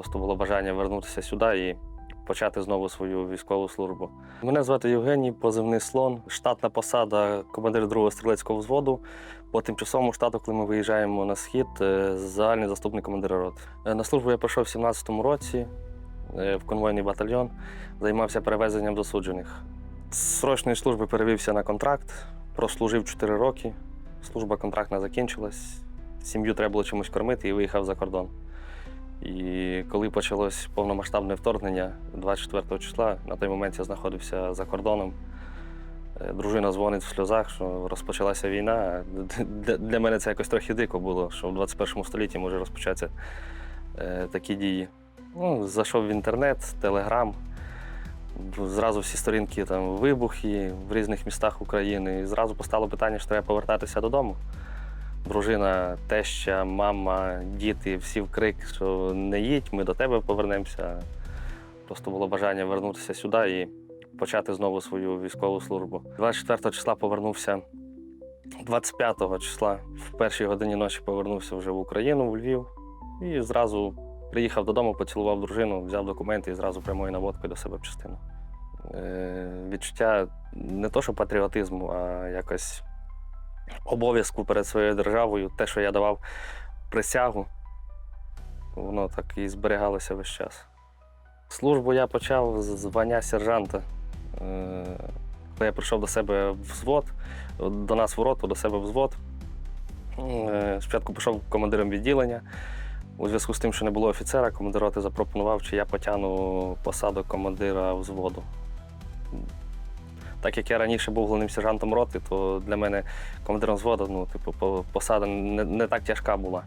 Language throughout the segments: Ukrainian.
Просто було бажання вернутися сюди і почати знову свою військову службу. Мене звати Євгеній, позивний слон, штатна посада командир другого стрілецького взводу. По тимчасовому штату, коли ми виїжджаємо на схід, е, загальний заступник командира роти. Е, На службу я прийшов в 17-му році е, в конвойний батальйон, займався перевезенням засуджених. З срочної служби перевівся на контракт, прослужив 4 роки. Служба контрактна закінчилась. Сім'ю треба було чимось кормити і виїхав за кордон. І коли почалось повномасштабне вторгнення 24 числа, на той момент я знаходився за кордоном. Е, Дружина дзвонить в сльозах, що розпочалася війна. Для, мене це якось трохи дико було, що в 21 столітті може розпочатися е, такі дії. Ну, зайшов в інтернет, телеграм. Зразу всі сторінки там вибухи в різних містах України. І зразу постало питання, що треба повертатися додому. Дружина, теща, мама, діти, всі в крик, що не їдь, ми до тебе повернемося. Просто було бажання вернутися сюди і почати знову свою військову службу. 24 числа повернувся, 25 числа в першій годині ночі повернувся вже в Україну, в Львів. І зразу приїхав додому, поцілував дружину, взяв документи і зразу прямою наводкою до себе в частину. Е, відчуття не то, що патріотизму, а якось обов'язку перед своєю державою, те, що я давав присягу, воно так і зберігалося весь час. Службу я почав з звання сержанта. Е, Коли я прийшов до себе взвод, до нас в роту, до себе взвод. Е, Спочатку пішов командиром відділення. У зв'язку з тим, що не було офіцера, командир роти запропонував, чи я потягну посаду командира взводу. Так як я раніше був головним сержантом роти, то для мене командиром взводу, ну, типу, посада не, не так тяжка була.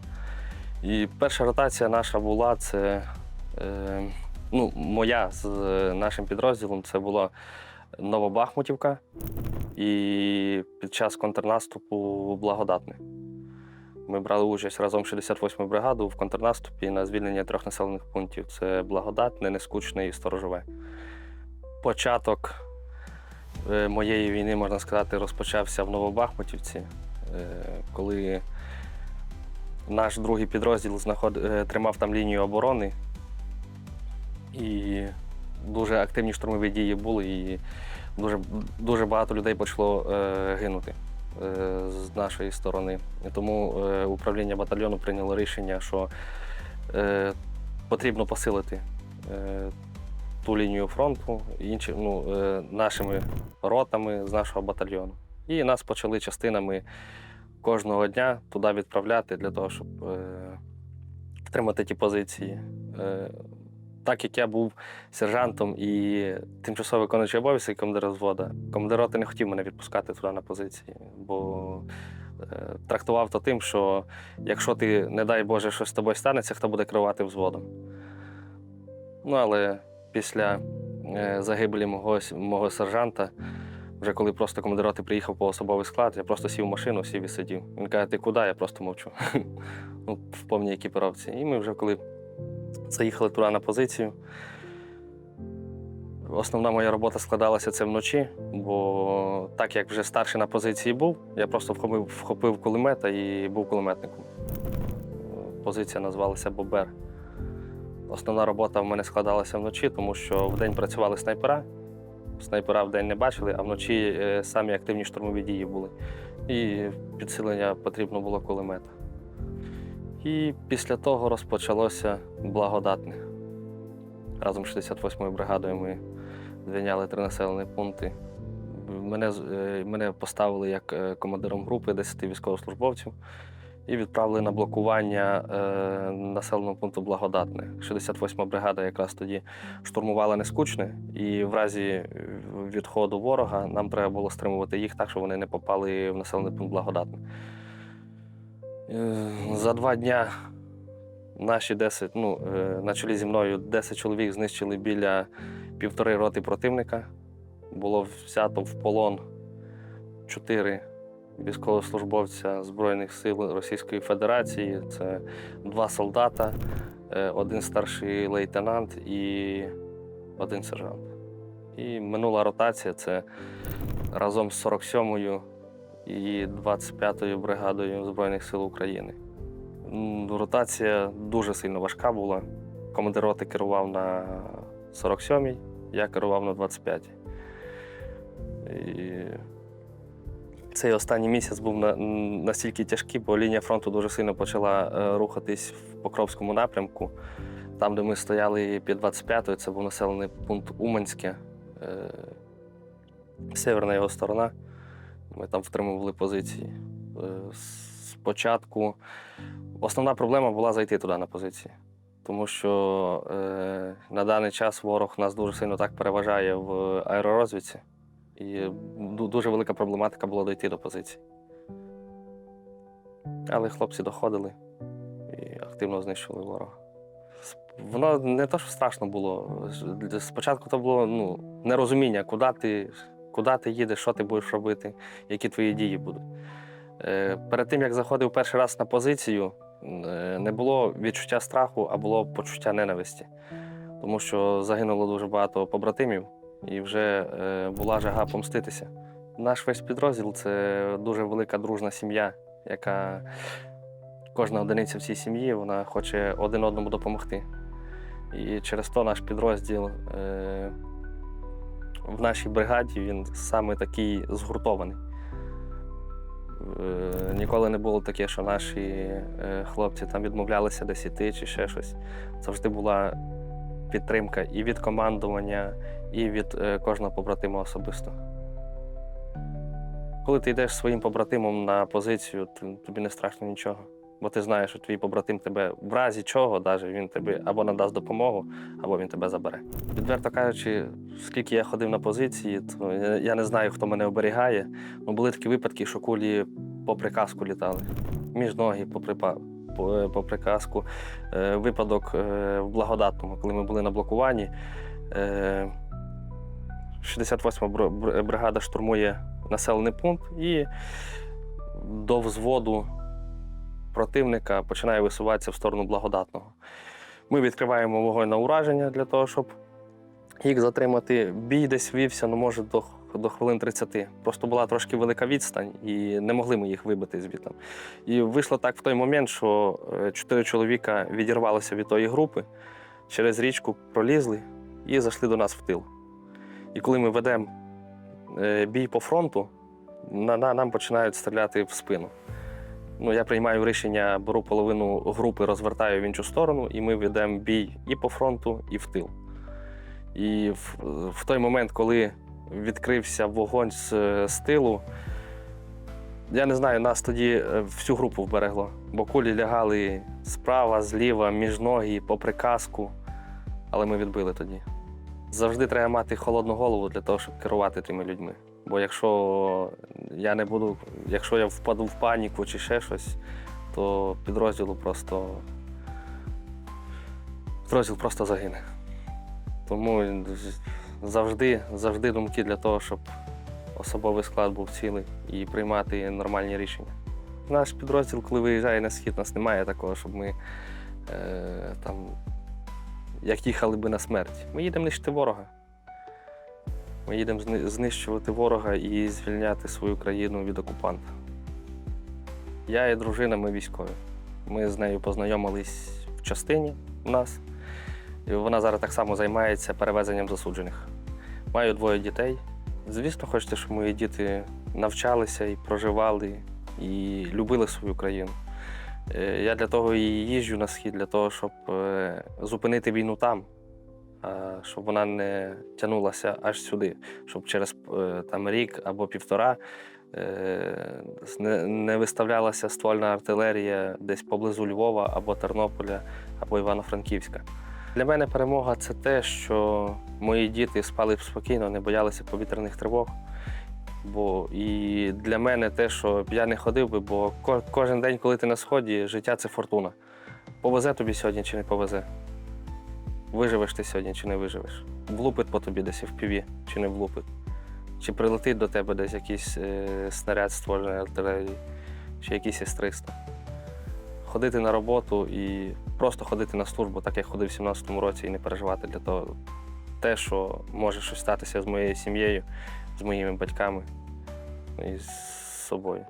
І перша ротація наша була це е, ну, моя з е, нашим підрозділом, це була Новобахмутівка і під час контрнаступу Благодатне. Ми брали участь разом з 68-ю бригадою в контрнаступі на звільнення трьох населених пунктів: це Благодатне, Нескучне і Сторожове. Початок моєї війни, можна сказати, розпочався в Новобахмутівці, е, коли наш другий підрозділ знаход... е, тримав там лінію оборони. І дуже активні штурмові дії були, і дуже, дуже багато людей почало е, гинути е, з нашої сторони. І тому е, управління батальйону прийняло рішення, що е, потрібно посилити е, ту лінію фронту інші, ну, е, нашими ротами з нашого батальйону. І нас почали частинами кожного дня туди відправляти для того, щоб е, втримати ті позиції. Е, так як я був сержантом і тимчасово виконуючий обов'язки командира взвода, командир роти не хотів мене відпускати туди на позиції, бо трактував то тим, що якщо ти, не дай Боже, щось з тобою станеться, хто буде керувати взводом. Ну, але після е, загибелі мого, мого сержанта, вже коли просто командир роти приїхав по особовий склад, я просто сів в машину, сів і сидів. Він каже, ти куди? Я просто мовчу. ну, в повній екіпіровці. І ми вже коли заїхали туди на позицію. Основна моя робота складалася це вночі, бо так як вже старший на позиції був, я просто вхопив, вхопив кулемета і був кулеметником. Позиція називалася Бобер. Основна робота в мене складалася вночі, тому що вдень працювали снайпера. Снайпера вдень не бачили, а вночі е, самі активні штурмові дії були. І підсилення потрібно було кулемета. І після того розпочалося благодатне. Разом з 68-ю бригадою ми звільняли три населені пункти. Мене, е, мене поставили як е, командиром групи 10 військовослужбовців і відправили на блокування е, населеного пункту Благодатне. 68-ма бригада якраз тоді штурмувала нескучне, і в разі е, відходу ворога нам треба було стримувати їх так, щоб вони не попали в населений пункт Благодатне. Е, За два дня наші 10, ну, е, на чолі зі мною 10 чоловік знищили біля півтори роти противника. Було взято в полон чотири військовослужбовця Збройних сил Російської Федерації. Це два солдата, е, один старший лейтенант і один сержант. І минула ротація це разом з 47-ю і 25-ю бригадою Збройних сил України. Ротація дуже сильно важка була. командир роти керував на 47-й, я керував на 25-й. І цей останній місяць був на, настільки тяжкий, бо лінія фронту дуже сильно почала е, рухатись в Покровському напрямку. Там, де ми стояли під 25-ю, це був населений пункт Уманське, е, северна його сторона. Ми там втримували позиції. Е, Спочатку основна проблема була зайти туди на позиції, тому що на даний час ворог нас дуже сильно так переважає в аеророзвідці, і дуже велика проблематика була дойти до позиції. Але хлопці доходили і активно знищували ворога. Воно не то, що страшно було. Спочатку то було ну, нерозуміння, куди ти, куди ти їдеш, що ти будеш робити, які твої дії будуть. Е, Перед тим, як заходив перший раз на позицію, е, не було відчуття страху, а було почуття ненависті. Тому що загинуло дуже багато побратимів і вже е, була жага помститися. Наш весь підрозділ це дуже велика дружна сім'я, яка кожна одиниця в цій сім'ї вона хоче один одному допомогти. І через то наш підрозділ е, в нашій бригаді він саме такий згуртований. Е, Ніколи не було таке, що наші хлопці там відмовлялися десь іти чи ще щось. Завжди була підтримка і від командування, і від е, кожного побратима особисто. Коли ти йдеш своїм побратимом на позицію, то тобі не страшно нічого. Бо ти знаєш, що твій побратим тебе в разі чого, даже він тобі або надасть допомогу, або він тебе забере. Відверто кажучи, скільки я ходив на позиції, то я, не знаю, хто мене оберігає. Ну, були такі випадки, що кулі по приказку літали. Між ноги по, припа... по, е, приказку. Е, випадок е, в Благодатному, коли ми були на блокуванні. Е, 68-ма бригада штурмує населений пункт і до взводу противника починає висуватися в сторону благодатного. Ми відкриваємо вогонь на ураження для того, щоб їх затримати. Бій десь вівся, ну може до, до хвилин 30. Просто була трошки велика відстань, і не могли ми їх вибити звідти. І вийшло так в той момент, що е, чотири чоловіка відірвалися від тої групи, через річку пролізли і зайшли до нас в тил. І коли ми ведемо е, бій по фронту, на, на, нам починають стріляти в спину. Ну, я приймаю рішення, беру половину групи, розвертаю в іншу сторону, і ми ведемо бій і по фронту, і в тил. І в, в той момент, коли відкрився вогонь з, з тилу, я не знаю, нас тоді е, всю групу вберегло, бо кулі лягали справа, зліва, між ноги, по приказку, але ми відбили тоді. Завжди треба мати холодну голову для того, щоб керувати тими людьми. Бо якщо я не буду, якщо я впаду в паніку чи ще щось, то підрозділу просто підрозділ просто загине. Тому завжди, завжди думки для того, щоб особовий склад був цілий і приймати нормальні рішення. Наш підрозділ, коли виїжджає на схід, нас немає такого, щоб ми е, там як їхали би на смерть. Ми їдемо нищити ворога. Ми їдемо знищувати ворога і звільняти свою країну від окупанта. Я і дружина, ми військові. Ми з нею познайомились в частині у нас. Вона зараз так само займається перевезенням засуджених. Маю двоє дітей. Звісно, хочеться, щоб мої діти навчалися і проживали, і любили свою країну. Е, Я для того і їжджу на схід, для того, щоб е, зупинити війну там, щоб вона не тягнулася аж сюди, щоб через е, там, рік або півтора не виставлялася ствольна артилерія десь поблизу Львова або Тернополя, або Івано-Франківська. Для мене перемога це те, що мої діти спали б спокійно, не боялися повітряних тривог. Бо і для мене те, що я не ходив би, бо кожен день, коли ти на сході, життя це фортуна. Повезе тобі сьогодні чи не повезе. Виживеш ти сьогодні чи не виживеш. Влупить по тобі десь в піві, чи не влупить. Чи прилетить до тебе десь якийсь е, снаряд ствольної артилерії, чи якийсь С-300. Ходити на роботу і просто ходити на службу, так як ходив в 17-му році, і не переживати для того. Те, що може щось статися з моєю сім'єю, з моїми батьками і з собою.